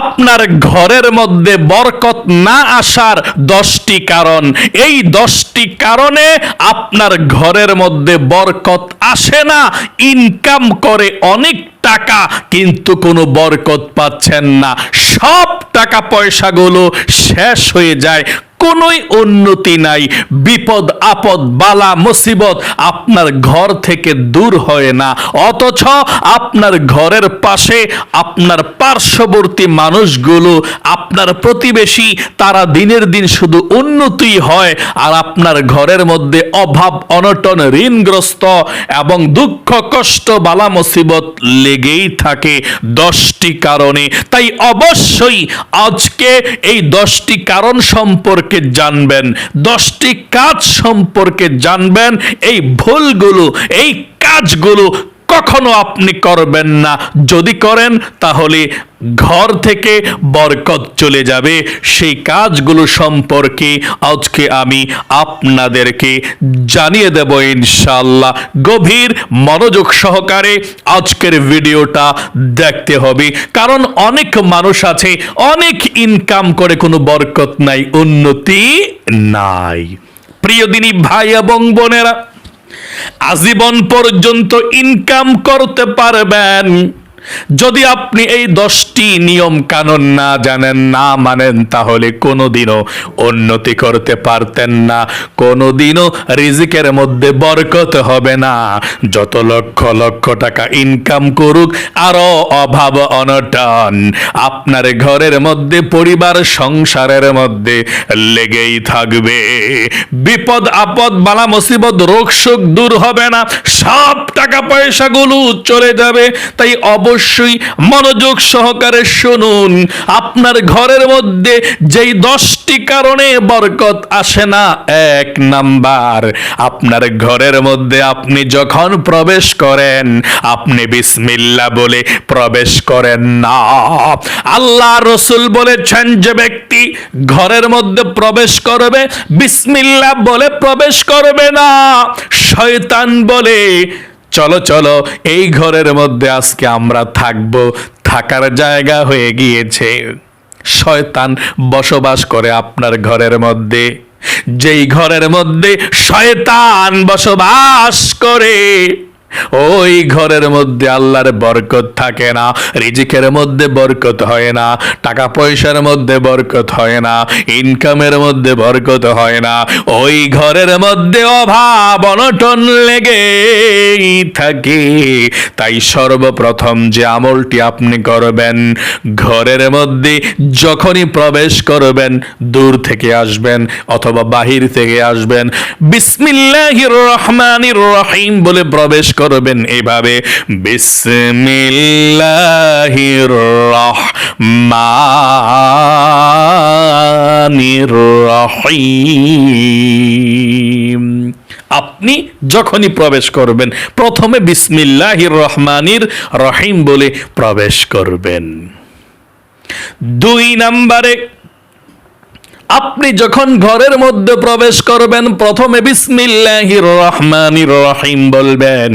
আপনার ঘরের মধ্যে বরকত না আসার দশটি কারণ। এই দশটি কারণে আপনার ঘরের মধ্যে বরকত আসে না, ইনকাম করে অনেক টাকা, কিন্তু কোনো বরকত পাচ্ছেন না। সব টাকা পয়সাগুলো শেষ হয়ে যায় কোনোই উন্নতি নাই। বিপদ, আপদ, বালা, মুসিবত আপনার ঘর থেকে দূর হয় না। অথচ আপনার ঘরের পাশে আপনার পার্শ্ববর্তী মানুষগুলো, আপনার প্রতিবেশী, তারা দিনের দিন শুধু উন্নতি হয় আর আপনার ঘরের মধ্যে অভাব, অনটন, ঋণগ্রস্ত এবং দুঃখ, কষ্ট, বালা, মুসিবত লেগেই থাকে দশটি কারণে। তাই অবশ্যই আজকে এই দশটি কারণ সম্পর্কে জানবেন দশটি কাজ সম্পর্কে জানবেন এই ভুলগুলো এই কাজগুলো কখনো আপনি করবেন না। যদি করেন, তাহলে ঘর থেকে বরকত চলে যাবে। সেই কাজগুলো সম্পর্কে আজকে আমি আপনাদেরকে জানিয়ে দেব ইনশাল্লাহ গভীর মনোযোগ সহকারে আজকের ভিডিওটা দেখতে হবে। কারণ অনেক মানুষ আছে, অনেক ইনকাম করে কোনো বরকত নাই, উন্নতি নাই। প্রিয় দিনী ভাই এবং বোনেরা আজীবন পর্যন্ত ইনকাম করতে পারবেন। যদি আপনি এই দশটি নিয়ম কানুন না জানেন, না মানেন, তাহলে কোনোদিনও উন্নতি করতে পারতেন না। কোনোদিনও রিজিকের মধ্যে বরকত হবে না। যত লক্ষ লক্ষ টাকা ইনকাম করুক, আরও অভাব অনটন। আপনার ঘরের মধ্যে, পরিবার, সংসারের মধ্যে লেগেই থাকবে। বিপদ, আপদ, বালা, মুসিবত, রোগ শোক দূর হবে না। সব টাকা পয়সাগুলো চলে যাবে। তাই অবশ্যই মনোযোগ সহকারে শুনুন। আপনার ঘরের মধ্যে যেই দশটি কারণে বরকত আসে না, এক নাম্বার, আপনার ঘরের মধ্যে আপনি যখন প্রবেশ করেন, আপনি বিসমিল্লা বলে প্রবেশ করেন না। আল্লাহ রসুল বলেছেন যে ব্যক্তি ঘরের মধ্যে প্রবেশ করবে, বিসমিল্লা বলে প্রবেশ করবে না। শয়তান বলে চলো চলো, এই ঘরের মধ্যে আজকে আমরা থাকব। থাকার জায়গা হয়ে গিয়েছে। শয়তান বসবাস করে আপনার ঘরের মধ্যে। যেই ঘরের মধ্যে শয়তান বসবাস করে ওই ঘরের মধ্যে আল্লাহর বরকত থাকে না, রিজিকের মধ্যে বরকত হয় না, টাকা পয়সার মধ্যে বরকত হয় না, ইনকামের মধ্যে বরকত হয় না। ওই ঘরের মধ্যে অভাব অনটন লেগে থাকে। তাই সর্বপ্রথম যে আমলটি আপনি করবেন, ঘরের মধ্যে যখনই প্রবেশ করবেন, দূর থেকে আসবেন অথবা বাহির থেকে আসবেন, বিসমিল্লাহির রহমানির রহিম বলে প্রবেশ করবেন এভাবে। বিসমিল্লাহির রহমানির রহিম। আপনি যখনই প্রবেশ করবেন, প্রথমে বিসমিল্লাহির রহমানির রহিম বলে প্রবেশ করবেন। দুই নম্বরে আপনি যখন ঘরের মধ্যে প্রবেশ করবেন, প্রথমে বিসমিল্লাহির রহমানির রহিম বলবেন।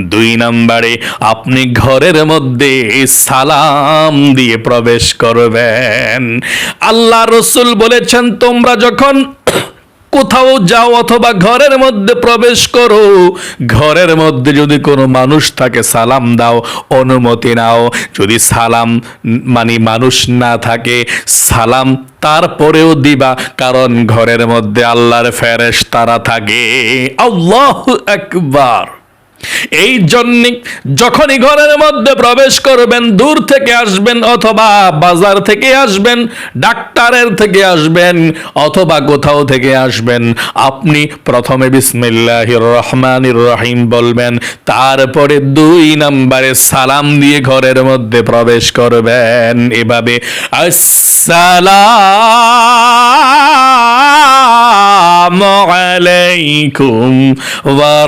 দুই নম্বরে, আপনি ঘরের মধ্যে সালাম দিয়ে প্রবেশ করবেন। আল্লাহ রসুল বলেছেন, তোমরা যখন কোথাও যাও অথবা ঘরের মধ্যে প্রবেশ করো। ঘরের মধ্যে যদি কোনো মানুষ থাকে, সালাম দাও, অনুমতি নাও। যদি সালাম মানে মানুষ না থাকে, সালাম তারপরেও দিবা, কারণ ঘরের মধ্যে আল্লাহর ফেরেশ তারা থাকে। আল্লাহ একবার এই জন্য যখনই ঘরের মধ্যে প্রবেশ করবেন, দূর থেকে আসবেন অথবা বাজার থেকে আসবেন, ডাক্তারের থেকে আসবেন অথবা কোথাও থেকে আসবেন, আপনি প্রথমে বিসমিল্লাহির রহমানির রহিম বলবেন, তারপরে দুই নম্বরে সালাম দিয়ে ঘরের মধ্যে প্রবেশ করবেন। এভাবে আসসালামু আলাইকুম ওয়া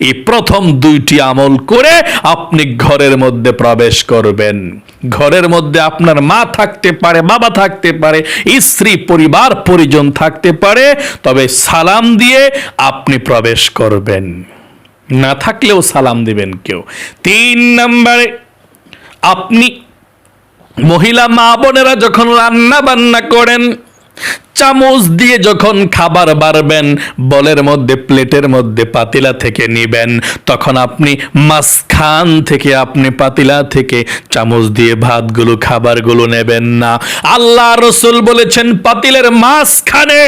এই প্রথম দুইটি আমল করে আপনি ঘরের মধ্যে প্রবেশ করবেন। ঘরের মধ্যে আপনার মা থাকতে পারে, বাবা থাকতে পারে, স্ত্রী, পরিবার, পরিজন থাকতে পারে, তবে সালাম দিয়ে আপনি প্রবেশ করবেন। না থাকলেও সালাম দিবেন কেউ। তিন নম্বরে, আপনি মহিলা মা বোনেরা যখন রান্না বান্না করেন চামচ দিয়ে যখন খাবার বাড়বেন, বলের মধ্যে, প্লেটের মধ্যে পাতিলা থেকে নিবেন। তখন আপনি মাঝখান থেকে, আপনি পাতিলা থেকে চামচ দিয়ে ভাতগুলো, খাবারগুলো নেবেন না। আল্লাহ রসুল বলেছেন, পাতিলের মাঝখানে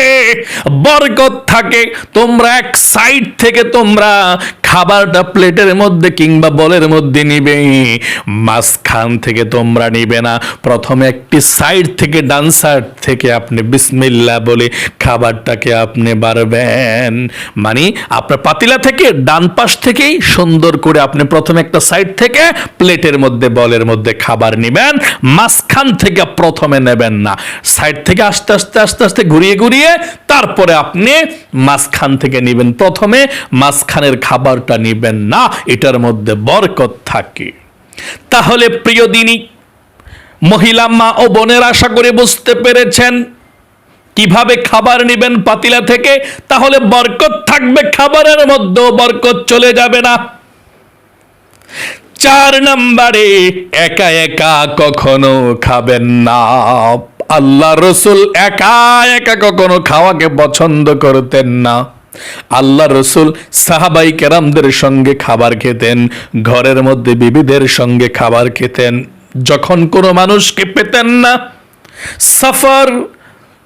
বরকত থাকে। তোমরা এক সাইড থেকে তোমরা খাবারটা প্লেটের মধ্যে কিংবা বলের মধ্যে নিবে। মাঝখান থেকে তোমরা নিবে না। প্রথমে একটি সাইড থেকে, ডান সাইড থেকে আপনি বিসমিল্লা বলে খাবারটাকে আপনি বাড়বেন। মানে আপনার পাতিলা থেকে ডান পাশ থেকেই সুন্দর করে আপনি প্রথমে একটা সাইড থেকে প্লেটের মধ্যে, বলের মধ্যে খাবার নিবেন। মাঝখান থেকে প্রথমে নেবেন না। সাইড থেকে আস্তে আস্তে আস্তে আস্তে ঘুরিয়ে ঘুরিয়ে তারপরে আপনি মাঝখান থেকে নিবেন। প্রথমে মাঝখানের খাবারটা নিবেন না, এটার মধ্যে বরকত থাকে। তাহলে প্রিয় দিনী, মহিলা মা ও বোনের আশা করে বুঝতে পেরেছেন। কীভাবে খাবার নেবেন পাতিলা থেকে? তাহলে বরকত থাকবে খাবারের মধ্যেও বরকত চলে যাবে না। চার নম্বরে, একা একা কখনো খাবেন না। আল্লাহ রসুল একা একা কখনো খাওয়াকে পছন্দ করতেন না। আল্লাহ রসুল সাহাবাই কেরামদের সঙ্গে খাবার খেতেন, ঘরের মধ্যে বিবিদের সঙ্গে খাবার খেতেন। যখন কোনো মানুষকে পেতেন না, সফর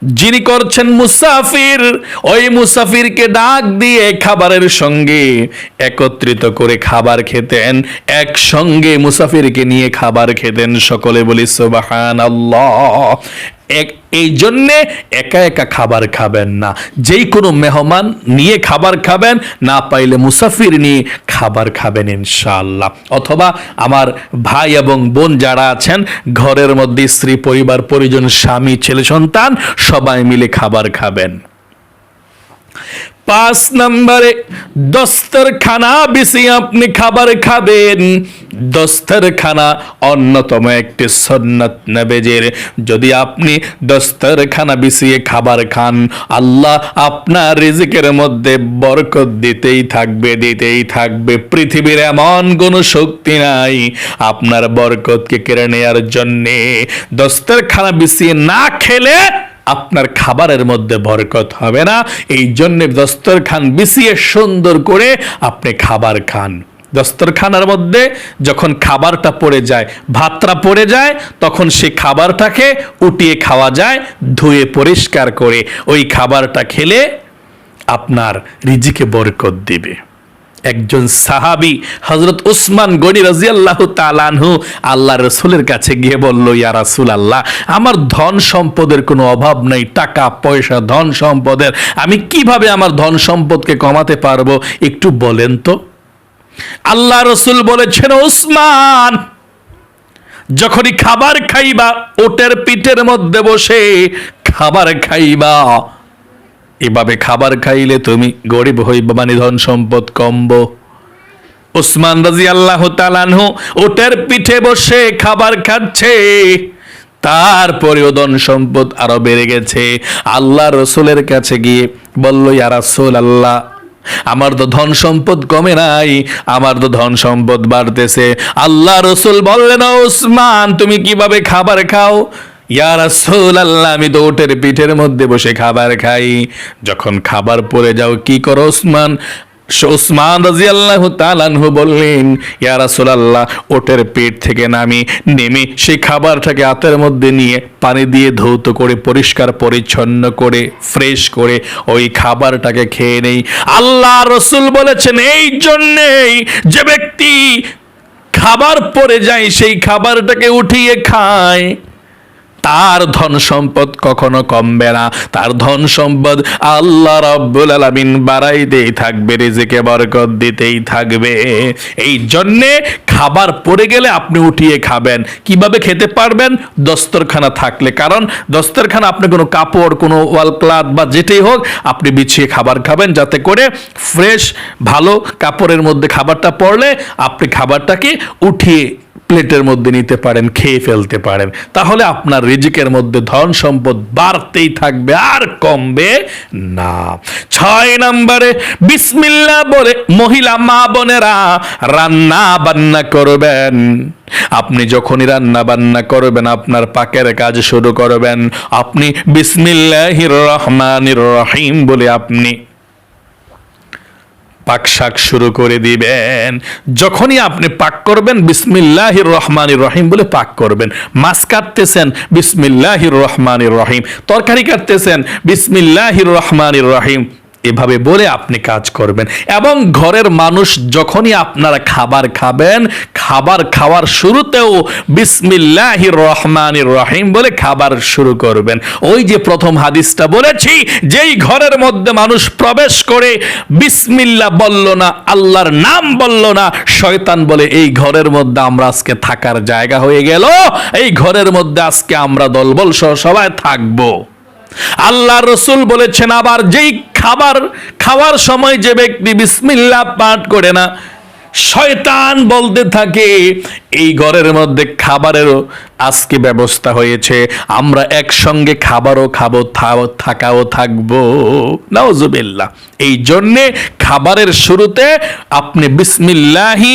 যিনি করছেন মুসাফির, ওই মুসাফিরকে ডাক দিয়ে খাবারের সঙ্গে একত্রিত করে খাবার খেতেন, একসঙ্গে মুসাফিরকে নিয়ে খাবার খেতেন। সকলে বলি সুবাহান এক, এই জন্যে একা একা খাবার খাবেন না। যেই কোনো মেহমান নিয়ে খাবার খাবেন, না পাইলে মুসাফির নিয়ে খাবার খাবেন ইনশাআল্লাহ। অথবা আমার ভাই এবং বোন যারা আছেন, ঘরের মধ্যে স্ত্রী, পরিবার, পরিজন, স্বামী, ছেলে, সন্তান, সবাই মিলে খাবার খাবেন। পাঁচ নম্বরে, দস্তরখানা বেশি আপনি খাবার খাবেন। দস্তরখানা অন্যতম একটি সন্ন্যত নবেজের। যদি আপনি দস্তরখানা বিছিয়ে খাবার খান, আল্লাহ আপনার রিজিকের মধ্যে বরকত দিতেই থাকবে দিতেই থাকবে। পৃথিবীর এমন কোনো শক্তি নাই আপনার বরকতকে কেড়ে নেওয়ার জন্যে। দস্তরখানা বিছিয়ে না খেলে আপনার খাবারের মধ্যে বরকত হবে না। এই জন্যে দস্তরখান বিছিয়ে সুন্দর করে আপনি খাবার খান। দস্তরখানার মধ্যে যখন খাবারটা পড়ে যায়, ভাতটা পড়ে যায়, তখন সে খাবারটাকে উঠিয়ে খাওয়া যায়, ধুয়ে পরিষ্কার করে। ওই খাবারটা খেলে আপনার রিজিকে বরকত দিবে। একজন সাহাবি হজরত উসমান গনি রাজিয়াল্লাহ তালানহু আল্লাহ রসুলের কাছে গিয়ে বলল, ইয়া রাসুল আল্লাহ আমার ধন সম্পদের কোনো অভাব নেই, টাকা, পয়সা, ধন সম্পদের, আমি কীভাবে আমার ধন সম্পদকে কমাতে পারব? একটু বলেন তো। আল্লাহ রসুল বলেছেন, উসমান, যখনই খাবার খাইবা, ওটের পিঠের মধ্যে বসে খাবার খাইবা। এভাবে খাবার খাইলে তুমি গরিব হইবা মানে ধন সম্পদ কমব। ওসমান রাজি আল্লাহ তালানহু ওটের পিঠে বসে খাবার খাচ্ছে, তারপরেও ধন সম্পদ আরও বেড়ে গেছে। আল্লাহ রসুলের কাছে গিয়ে বলল, ইয়া রাসূল আল্লাহ আমার তো ধন সম্পদ কমে নাই, আমার তো ধন সম্পদ বাড়তেছে। আল্লাহ রসুল বললেন ওসমান তুমি কীভাবে খাবার খাও? আল্লাহ আমি তো ওটের পিঠের মধ্যে বসে খাবার খাই। যখন খাবার পড়ে যাও, কি করো ওসমান ওসমান রাজি আল্লাহ তালানহু বললেন, ইয়া রাসূলুল্লাহ ওটের পেট থেকে নামি, নেমে, সেই খাবারটাকে হাতের মধ্যে নিয়ে পানি দিয়ে ধৌত করে, পরিষ্কার, পরিচ্ছন্ন করে, ফ্রেশ করে ওই খাবারটাকে খেয়ে নেই। আল্লাহ রসুল বলেছেন, এই জন্যেই যে ব্যক্তি খাবার পরে যায়, সেই খাবারটাকে উঠিয়ে খায়। তার ধন সম্পদ কখনো কমবে না। তার ধন সম্পদ আল্লাহ রব্বুল আলামিন বাড়াইতেই থাকবে, রিজিকে বরকত দিতেই থাকবে। এই জন্যে খাবার পড়ে গেলে আপনি উঠিয়ে খাবেন। কীভাবে খেতে পারবেন? দস্তরখানা থাকলে। কারণ দস্তরখানা আপনি কোনো কাপড়, কোনো ওয়াল ক্লাথ বা যেটাই হোক, আপনি বিছিয়ে খাবার খাবেন যাতে করে ফ্রেশ, ভালো কাপড়ের মধ্যে খাবারটা পড়লে আপনি খাবারটাকে উঠিয়ে প্লেটের মধ্যে নিতে পারেন, খেয়ে ফেলতে পারেন। তাহলে আপনার রিজিকের মধ্যে ধন সম্পদ বাড়তেই থাকবে, আর কমবে না। ছয় নম্বরে, বিসমিল্লা বলে, মহিলা মা বোনেরা রান্না বান্না করবেন। আপনি যখনই রান্না বান্না করবেন, আপনার পাকের কাজ শুরু করবেন। আপনি বিসমিল্লাহির রহমানির রহিম বলে আপনি পাক শাক শুরু করে দিবেন। যখনই আপনি পাক করবেন, বিসমিল্লাহির রহমানির রহিম বলে পাক করবেন। মাছ কাটতেছেন, বিসমিল্লাহির রহমানির রহিম। তরকারি কাটতেছেন, বিসমিল্লাহির রহমানির রহিম। এভাবে বলে আপনি কাজ করবেন। এবং ঘরের মানুষ যখনই আপনারা খাবার খাবেন, খাবার খাওয়ার শুরুতেও বিসমিল্লাহির রহমানির রহিম বলে খাবার শুরু করবেন। ওই যে প্রথম হাদিসটা বলেছি, যেই ঘরের মধ্যে মানুষ প্রবেশ করে বিসমিল্লা বলল না, আল্লাহর নাম বলল না, শয়তান বলে, এই ঘরের মধ্যে আমরা আজকে থাকার জায়গা হয়ে গেল, এই ঘরের মধ্যে আজকে আমরা দলবল সহ সবাই থাকব। আল্লাহ রসুল বলেছেন, আবার যেই খাবার খাওয়ার সময় যে ব্যক্তি বিসমিল্লা পাঠ করে না, শয়তান বলতে থাকে, এই ঘরের মধ্যে খাবারেরও আজকে ব্যবস্থা হয়েছে, আমরা একসঙ্গে খাবারও খাব থাকাও থাকব। নাউজুবিল্লাহ। এই জন্যে খাবারের শুরুতে আপনি বিসমিল্লাহি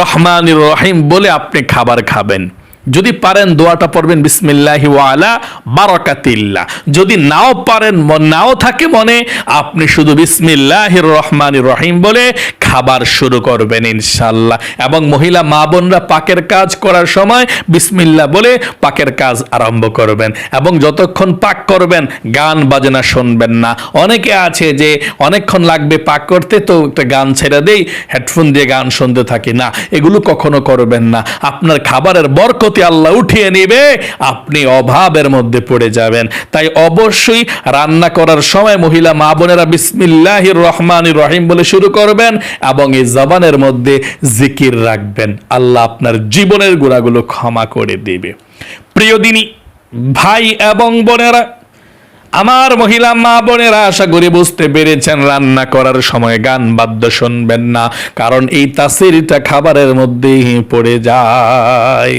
রহমান রহিম বলে আপনি খাবার খাবেন। যদি পারেন দোয়াটা পড়বেন, বিসমিল্লাহি ওয়ালা বারাকাতিল্লাহ। যদি নাও পারেন নাও থাকে মনে, আপনি শুধু বিসমিল্লাহির রহমানির রহিম বলে খাবার শুরু করবেন ইনশাল্লাহ এবং মহিলা, মা বোনরা পাকের কাজ করার সময় বিসমিল্লাহ বলে পাকের কাজ আরম্ভ করবেন। এবং যতক্ষণ পাক করবেন, গান বাজনা শুনবেন না। অনেকে আছে যে অনেকক্ষণ লাগবে পাক করতে, তো একটা গান ছেড়ে দেই, হেডফোন দিয়ে গান শুনতে থাকি না। এগুলো কখনো করবেন না। আপনার খাবারের বরকতি আল্লাহ উঠিয়ে নেবে, আপনি অভাবের মধ্যে পড়ে যাবেন। তাই অবশ্যই রান্না করার সময় মহিলা মা বোনেরা বিসমিল্লাহির রহমানির রহিম বলে শুরু করবেন এবং এই জবানের মধ্যে জিকির রাখবেন। আল্লাহ আপনার জীবনের গুণাগুলো ক্ষমা করে দেবে। প্রিয় দিনী, ভাই এবং বোনেরা, আমার মহিলা মা বোনেরা, আশা করি বুঝতে পেরেছেন, রান্না করার সময় গান বাদ্য শুনবেন না, কারণ এই তাসিরটা খাবারের মধ্যেই পড়ে যায়।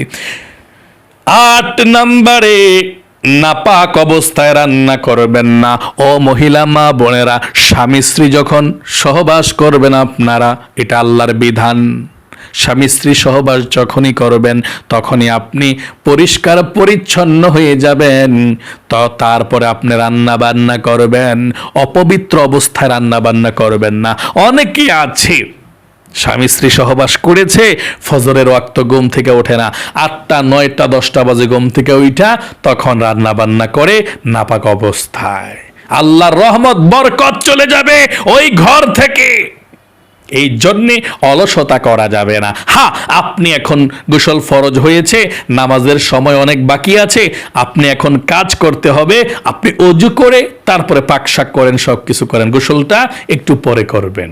আট নম্বরে নাপাক অবস্থায় রান্না করবেন না। ও মহিলা, মা, বোনেরা, স্বামী, স্ত্রী যখন সহবাস করবেন আপনারা, এটা আল্লাহর বিধান। স্বামী, স্ত্রী সহবাস যখনই করবেন, তখনই আপনি পরিষ্কার, পরিচ্ছন্ন হয়ে যাবেন। তো তারপরে আপনি রান্না বান্না করবেন। অপবিত্র অবস্থায় রান্না বান্না করবেন না। অনেকেই আছে স্বামী স্ত্রী সহবাস করেছে, ফজরের ওয়াক্ত ঘুম থেকে ওঠে না। আটটা, নয়টা, দশটা বাজে ঘুম থেকে ওইটা তখন রান্না বান্না করে নাপাক অবস্থায়। আল্লাহর রহমত, বরকত চলে যাবে ওই ঘর থেকে। এই জন্যে অলসতা করা যাবে না। হ্যাঁ আপনি এখন গোসল ফরজ হয়েছে, নামাজের সময় অনেক বাকি আছে, আপনি এখন কাজ করতে হবে, আপনি অজু করে তারপরে পাকশাক করেন সব কিছু করেন, গোসলটা একটু পরে করবেন।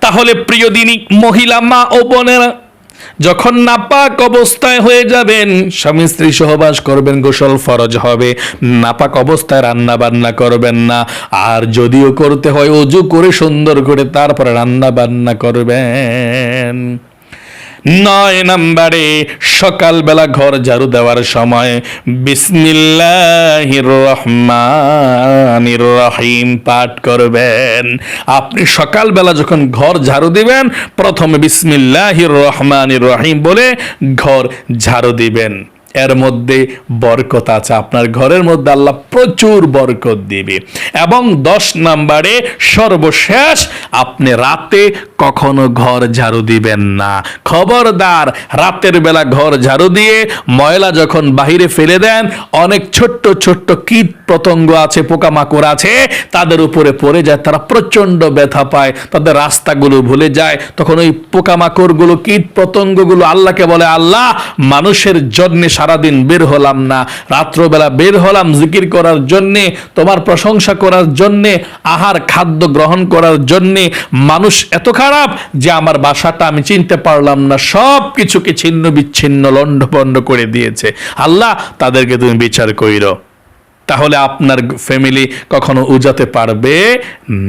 তাহলে প্রিয় দিনী মহিলা মা ও বোনেরা, যখন নাপাক অবস্থায় হয়ে যাবেন, স্বামী স্ত্রী সহবাস করবেন, গোসল ফরজ হবে। নাপাক অবস্থায় রান্না বান্না করবেন না। আর যদিও করতে হয়, অজু করে সুন্দর করে তারপরে রান্না বান্না করবেন। নয় নম্বরে সকালবেলা ঘর ঝাড়ু দেওয়ার সময় বিসমিল্লাহির রহমানির রহিম পাঠ করবেন। আপনি সকালবেলা যখন ঘর ঝাড়ু দিবেন, প্রথমে বিসমিল্লাহির রহমানির রহিম বলে ঘর ঝাড়ু দিবেন। এর মধ্যে বরকত আছে। আপনার ঘরের মধ্যে আল্লাহ প্রচুর বরকত দিবে। এবং দশ নাম্বারে সর্বশেষ, আপনি রাতে কখনো ঘর ঝাড়ু দিবেন না। খবরদার, রাতের বেলা ঘর ঝাড়ু দিয়ে ময়লা যখন বাহিরে ফেলে দেন, অনেক ছোট্ট ছোট্ট কীট পতঙ্গ আছে, পোকামাকড় আছে, তাদের উপরে পড়ে যায়, তারা প্রচণ্ড ব্যথা পায়, তাদের রাস্তাগুলো ভুলে যায়। তখন ওই পোকামাকড়গুলো, কীট পতঙ্গগুলো আল্লাহকে বলে, আল্লাহ, মানুষের জন্যে সারাদিন বের হলাম না। রাত্রবেলা বের হলাম জিকির করার জন্যে, তোমার প্রশংসা করার জন্যে, আহার খাদ্য গ্রহণ করার জন্যে। মানুষ এত খারাপ যে আমার বাসাটা আমি চিনতে পারলাম না। সব কিছুকে ছিন্ন বিচ্ছিন্ন, লণ্ডভণ্ড করে দিয়েছে। আল্লাহ, তাদেরকে তুমি বিচার কইরো। তাহলে আপনার ফ্যামিলি কখনো উজাতে পারবে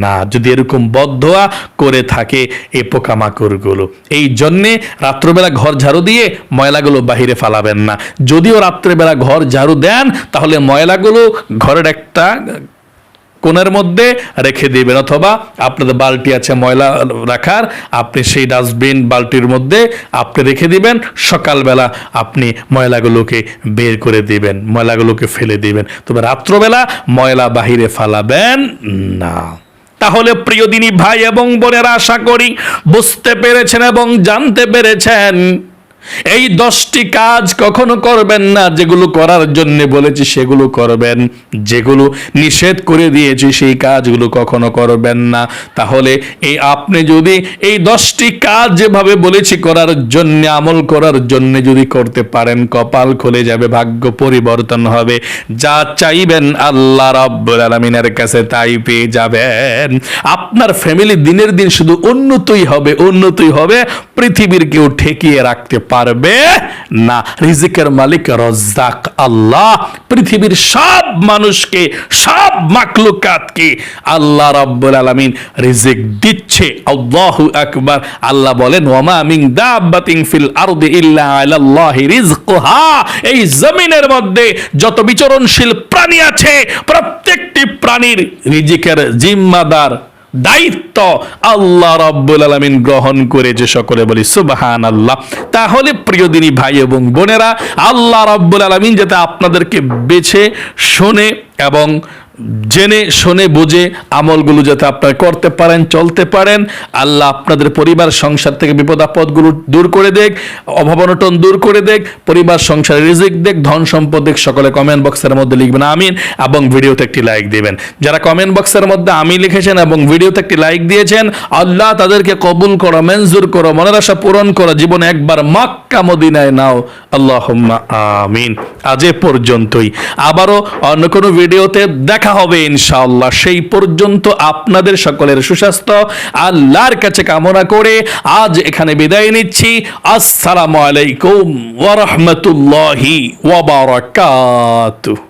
না। যদি এরকম বদ্ধয়া করে থাকে এ পোকামাকড়গুলো। এই জন্যে রাত্রবেলা ঘর ঝাড়ু দিয়ে ময়লাগুলো বাহিরে ফালাবেন না। যদিও রাত্রেবেলা ঘর ঝাড়ু দেন, তাহলে ময়লাগুলো ঘরের একটা কোণের মধ্যে রেখে দিবেন, অথবা আপনাদের বালতি আছে ময়লা রাখার, আপনি সেই ডাস্টবিন বালতির মধ্যে আপনি রেখে দিবেন, সকালবেলা আপনি ময়লাগুলোকে বের করে দিবেন, ময়লাগুলোকে ফেলে দিবেন। তবে রাত্রবেলা ময়লা বাহিরে ফালাবেন না। তাহলে প্রিয় দিনী ভাই এবং বোনেরা, আশা করি বুঝতে পেরেছেন এবং জানতে পেরেছেন এই দশটি কাজ কখনো করবেন না, যেগুলো করার জন্য বলেছি সেগুলো করবেন। যেগুলো নিষেধ করে দিয়েছি সেই কাজগুলো কখনো করবেন না। তাহলে এই আপনি যদি এই দশটি কাজ যেভাবে বলেছি করার জন্য, আমল করার জন্য যদি করতে পারেন, কপাল খুলে যাবে, ভাগ্য পরিবর্তন হবে। যা চাইবেন আল্লাহ রাব্বুল আলামিনের কাছে তাই পেয়ে যাবেন। আপনার ফ্যামিলি দিনের দিন শুধু উন্নতই হবে উন্নতই হবে, পৃথিবীর কেউ ঠেকিয়ে রাখতে পারবে না। রিজিকের মালিক রজ্জাক আল্লাহ। পৃথিবীর সব মানুষকে, সব মাকলুকাতকে আল্লাহ রাব্বুল আলামিন রিজিক দিচ্ছে। আল্লাহু আকবার। আল্লাহ বলেন, ওয়ামা মিন দাব্বাতিন ফিল আরদি ইল্লা আলাল্লাহি রিজকুহা এই জমিনের মধ্যে যত বিচরণশীল প্রাণী আছে, প্রত্যেকটি প্রাণীর রিজিকের জিম্মাদার দায়িত্ব আল্লাহ রব্বুল আলমিন গ্রহণ করে যে সকলে বলি সুবাহান আল্লাহ তাহলে প্রিয় দিনী ভাই এবং বোনেরা, আল্লাহ রব্বুল আলমিন যাতে আপনাদেরকে বেছে, শোনে এবং জেনে, শুনে, বুঝে আমলগুলো যাতে আপনারা করতে পারেন, চলতে পারেন। আল্লাহ আপনাদের পরিবার, সংসার থেকে বিপদ আপদগুলো দূর করে দেখ অভাব অনটন দূর করে দেখ, পরিবার সংসারে রিজিক দেখ, ধন সম্পদ দেখ, সকলে কমেন্ট বক্সের মধ্যে লিখবেন, আমিন, এবং ভিডিওতে একটি লাইক দিবেন। যারা কমেন্ট বক্সের মধ্যে আমি লিখেছেন এবং ভিডিওতে একটি লাইক দিয়েছেন, আল্লাহ তাদেরকে কবুল করো, মঞ্জুর করো, মনের আশা পূরণ করো, জীবনে একবার মক্কা মদিনায় নাও। আল্লাহ আমিন। আজ এ পর্যন্তই। আবারও অন্য কোনো ভিডিওতে দেখা হবে ইনশাআল্লাহ। সেই পর্যন্ত আপনাদের সকলের সুস্বাস্থ্য, আল্লাহর কাছে কামনা করে আজ এখানে বিদায় নিচ্ছি। আসসালামু আলাইকুম ওয়া বারাকাতুহু।